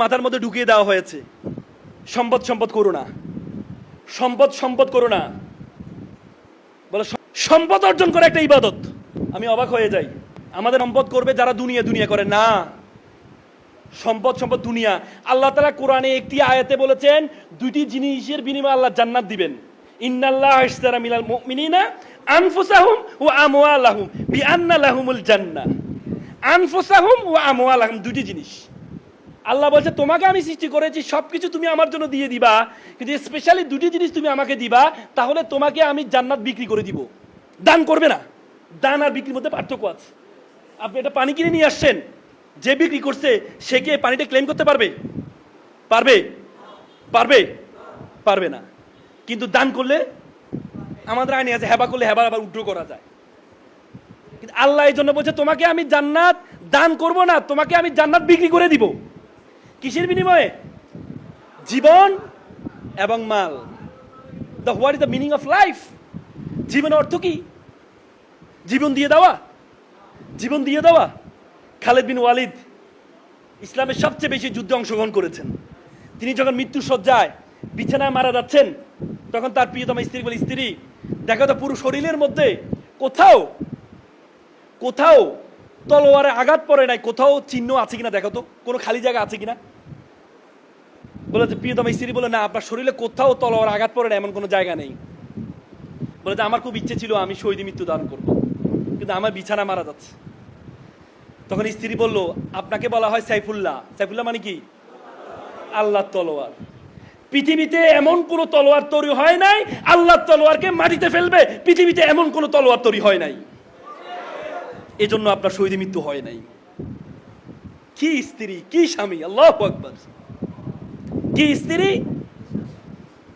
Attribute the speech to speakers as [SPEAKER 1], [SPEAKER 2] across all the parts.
[SPEAKER 1] মাথার মধ্যে ঢুকিয়ে দেওয়া হয়েছে। সম্পদ সম্পদ করো না সম্পদ সম্পদ করো না বলে সম্পদ অর্জন করে একটা ইবাদত। আমি অবাক হয়ে যাই। আমাদের সম্পদ করবে যারা দুনিয়া দুনিয়া করে। না। সম্পদ সম্পদ দুনিয়া। আল্লাহ তালা কোরআনে একটি আয়াতে বলেছেন, দুইটি জিনিসের বিনিময়ে আল্লাহ জান্নাত দিবেন। ইন্নাল্লাহ ইশতারা মিনাল মুমিনিনা আনফুসাহুম ওয়া আমওয়ালাহুম বিআন্না লাহুমুল আনফুসাহুম ওয়া আমওয়ালাহুম দুটি জিনিস। আল্লাহ বলছে, তোমাকে আমি সৃষ্টি করেছি সব কিছু তুমি আমার জন্য দিয়ে দিবা। কিন্তু স্পেশালি দুটি জিনিস তুমি আমাকে দিবা, তাহলে তোমাকে আমি জান্নাত বিক্রি করে দিব। দান করবে না। দান আর বিক্রির মধ্যে পার্থক্য আছে। আপনি এটা পানি কিনে নিয়ে আসছেন, যে বিক্রি করছে, সে কি পানিটা ক্লেম করতে পারবে? পারবে? পারবে? পারবে না। কিন্তু দান করলে আমাদের আইনে আছে, হেবা করলে হেবার আবার উড্র করা যায়। কিন্তু আল্লাহ এই জন্য বলছে, তোমাকে আমি জান্নাত দান করব না, তোমাকে আমি জান্নাত বিক্রি করে দিব। কিসের বিনিময়ে? জীবন এবং মাল। The what is the meaning of life জীবনের অর্থ কি? জীবন দিয়ে দেওয়া। জীবন দিয়ে দেওয়া। খালেদ বিন ওয়ালিদ ইসলামের সবচেয়ে বেশি যুদ্ধে অংশগ্রহণ করেছেন। তিনি যখন মৃত্যু সজ্জায় বিছানায় মারা যাচ্ছেন, তখন তার প্রিয়তম স্ত্রী বলে, স্ত্রী, দেখো তো পুরো শরীরের মধ্যে কোথাও কোথাও তলোয়ারে আঘাত পড়ে নাই, কোথাও চিহ্ন আছে কিনা দেখো তো, কোনো খালি জায়গা আছে কিনা? বলে যে, প্রিয়তম স্ত্রী বলে, না, আপনার শরীরে কোথাও তলোয়ার আঘাত পড়ে না এমন কোনো জায়গা নেই। বলে যে, আমার খুব ইচ্ছে ছিল, আমি শহীদ মৃত্যু দান করব, কিন্তু আমার বিছানা মারা যাচ্ছে। তখন স্ত্রী বলল, আপনাকে বলা হয় সাইফুল্লাহ। সাইফুল্লাহ মানে কি? আল্লাহ তলোয়ার। পৃথিবীতে এমন কোন তলোয়ার তৈরি হয় নাই আল্লাহ তলোয়ারকে মাটিতে ফেলবে, পৃথিবীতে এমন কোন তলোয়ার তৈরি হয় নাই। এজন্য আপনার শহীদ মৃত্যু হয় নাই। কি স্ত্রী, কি স্বামী? আল্লাহ আকবর। কি স্ত্রী,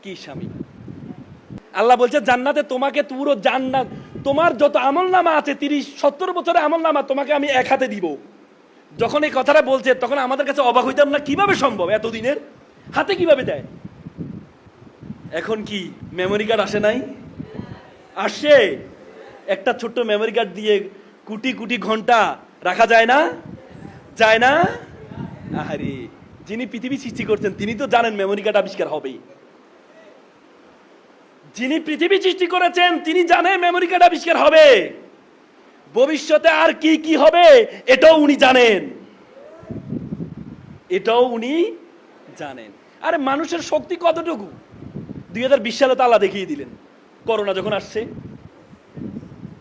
[SPEAKER 1] কি স্বামী? আল্লাহ বলছে, জান্নাতে তোমাকে পুরো জান্নাত, তোমার যত আমল নামা আছে, তিরিশ, সত্তর বছরের আমল নামা তোমাকে আমি এক হাতে দিব। যখন এই কথাটা বলছে, তখন আমাদের কাছে অবাক হইতাম না, কীভাবে সম্ভব এতদিনের? হাতে কীভাবে দেয়? এখন কি মেমোরি কার্ড আসে নাই? আসে। একটা ছোট্ট মেমোরি কার্ড দিয়ে কোটি কোটি ঘণ্টা রাখা যায় না? যায় না? আহারে, যিনি পৃথিবী সৃষ্টি করছেন, তিনি তো জানেন মেমোরি কার্ড আবিষ্কার হবেই। যিনি পৃথিবী সৃষ্টি করেছেন, তিনি জানেন মেমোরি কার্ড আবিষ্কার হবে। ভবিষ্যতে আর কি কি হবে, এটাও উনি জানেন। এটাও উনি জানেন। আরে, মানুষের শক্তি কতটুকু? দুই হাজার বিশ সালে তো আল্লাহ দেখিয়ে দিলেন, করোনা যখন আসছে।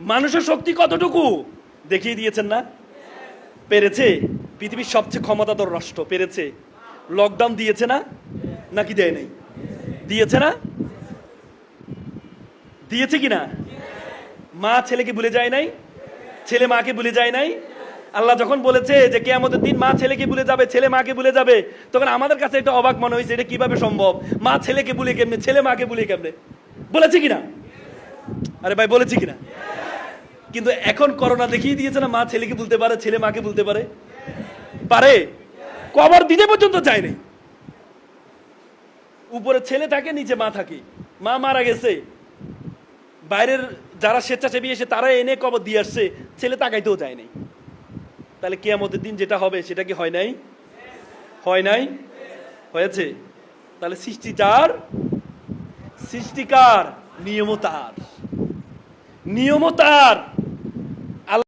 [SPEAKER 1] মানুষের শক্তি কতটুকু? দেখিয়ে দিয়েছেন না? পেরেছে? পৃথিবীর সবচেয়ে ক্ষমতাধর রাষ্ট্র পেরেছে? লকডাউন দিয়েছে না? নাকি দেয় নাই? দিয়েছে না? দিয়েছে কি না? মা ছেলেকে ভুলে যায় নাই? ছেলে মাকে ভুলে যায় নাই? আল্লাহ যখন বলেছে যে কে আমাদের দিন মা ছেলেকে ভুলে যাবে, ছেলে মাকে ভুলে যাবে, তখন আমাদের কাছে একটা অবাক মনে হয়েছে, এটা কীভাবে সম্ভব? মা ছেলেকে ভুলে কেমনে? ছেলে মাকে ভুলে কেমনে? বলেছে কিনা আরে ভাই, বলেছি কিনা কিন্তু এখন করোনা দেখিয়ে দিয়েছে না, মা ছেলেকে বলতে পারে, ছেলে মাকে বলতে পারে? পারে। কবর দিতে পর্যন্ত যায় নাই উপরে ছেলে থাকে, নিচে মা থাকে। মা মারা গেছে। বাইরের যারা স্বেচ্ছাসেবী এসে তারা এনে কবর দিয়ে আসছে, ছেলে তাকাইতেও যায় নাই। তাহলে কেয়ামতের দিন যেটা হবে, সেটা কি হয় নাই? হয় নাই? হয়েছে। তাহলে সৃষ্টি যার? সৃষ্টিকার নিয়মও তার নিয়মও তার